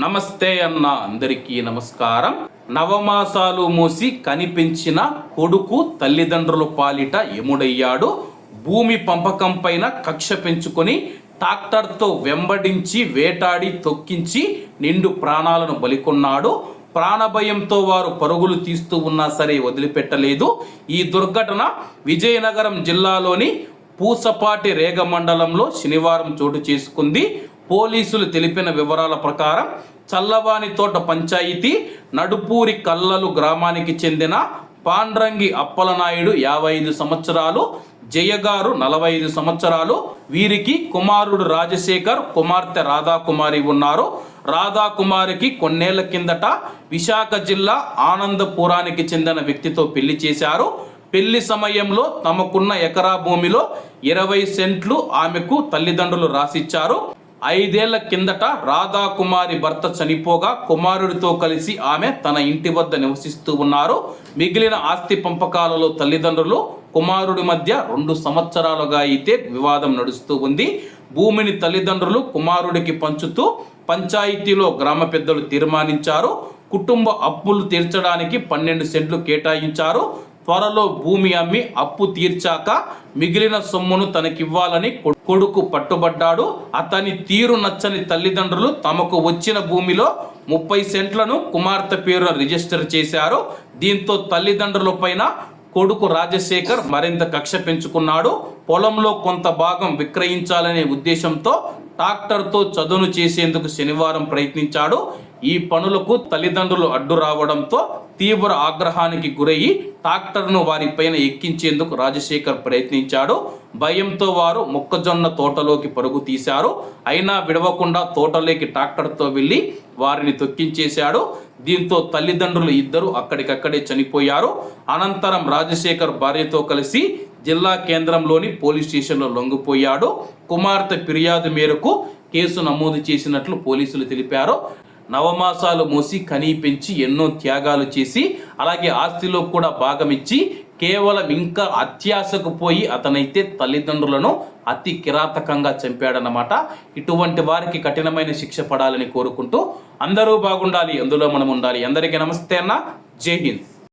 నమస్తే అన్న అందరికీ నమస్కారం. నవమాసాలు మూసి కనిపించిన కొడుకు తల్లిదండ్రుల పాలిట ఎముడయ్యాడు భూమి పంపకం పైన కక్ష పెంచుకొని ట్రాక్టర్తో వెంబడించి వేటాడి తొక్కించి నిండు ప్రాణాలను బలికొన్నాడు. ప్రాణభయంతో వారు పరుగులు తీస్తూ ఉన్నా సరే వదిలిపెట్టలేదు. ఈ దుర్ఘటన విజయనగరం జిల్లాలోని పూసపాటి రేగ మండలంలో శనివారం చోటు చేసుకుంది. పోలీసులు తెలిపిన వివరాల ప్రకారం చల్లవాణి తోట పంచాయతీ నడుపూరి కల్లలు గ్రామానికి చెందిన పాండ్రంగి అప్పలనాయుడు యాభై ఐదు సంవత్సరాలు జయగారు నలభై ఐదు సంవత్సరాలు వీరికి కుమారుడు రాజశేఖర్ కుమార్తె రాధాకుమారి ఉన్నారు. రాధాకుమారికి కొన్నేళ్ళ కిందట విశాఖ జిల్లా ఆనందపురానికి చెందిన వ్యక్తితో పెళ్ళి చేశారు. పెళ్ళి సమయంలో తమకున్న ఎకరా భూమిలో ఇరవై సెంట్లు ఆమెకు తల్లిదండ్రులు రాసిచ్చారు. ఐదేళ్ళ కిందట రాధాకుమారి భర్త చనిపోగా కుమారుడితో కలిసి ఆమె తన ఇంటి వద్ద నివసిస్తూ ఉన్నారు. మిగిలిన ఆస్తి పంపకాలలో తల్లిదండ్రులు కుమారుడి మధ్య రెండు సంవత్సరాలుగా అయితే వివాదం నడుస్తూ ఉంది. భూమిని తల్లిదండ్రులు కుమారుడికి పంచుతూ పంచాయతీలో గ్రామ పెద్దలు తీర్మానించారు. కుటుంబ అప్పులు తీర్చడానికి పన్నెండు సెంట్లు కేటాయించారు. త్వరలో భూమి అమ్మి అప్పు తీర్చాక మిగిలిన సొమ్మును తనకివ్వాలని కొడుకు పట్టుబడ్డాడు. అతని తీరు నచ్చని తల్లిదండ్రులు తమకు వచ్చిన భూమిలో ముప్పై సెంట్లను కుమార్తె పేరున రిజిస్టర్ చేశారు. దీంతో తల్లిదండ్రుల పైన కొడుకు రాజశేఖర్ మరింత కక్ష పెంచుకున్నాడు. పొలంలో కొంత భాగం విక్రయించాలనే ఉద్దేశంతో ట్రాక్టర్తో చదును చేసేందుకు శనివారం ప్రయత్నించాడు. ఈ పనులకు తల్లిదండ్రులు అడ్డు రావడంతో తీవ్ర ఆగ్రహానికి గురయ్యి ట్రాక్టర్ను వారిపైన ఎక్కించేందుకు రాజశేఖర్ ప్రయత్నించాడు. భయంతో వారు మొక్కజొన్న తోటలోకి పరుగు తీశారు. అయినా విడవకుండా తోటలోకి ట్రాక్టర్తో వెళ్ళి వారిని తొక్కించేశాడు. దీంతో తల్లిదండ్రులు ఇద్దరు అక్కడికక్కడే చనిపోయారు. అనంతరం రాజశేఖర్ భార్యతో కలిసి జిల్లా కేంద్రంలోని పోలీస్ స్టేషన్లో లొంగిపోయాడు. కుమార్తె ఫిర్యాదు మేరకు కేసు నమోదు చేసినట్లు పోలీసులు తెలిపారు. నవమాసాలు మూసి కనీ పెంచి ఎన్నో త్యాగాలు చేసి అలాగే ఆస్తిలో కూడా భాగమిచ్చి కేవలం ఇంకా అత్యాశకు పోయి అతనైతే తల్లిదండ్రులను అతి కిరాతకంగా చంపాడనమాట ఇటువంటి వారికి కఠినమైన శిక్ష పడాలని కోరుకుంటూ అందరూ బాగుండాలి అందులో మనం ఉండాలి అందరికీ నమస్తే అన్న. జై హింద్.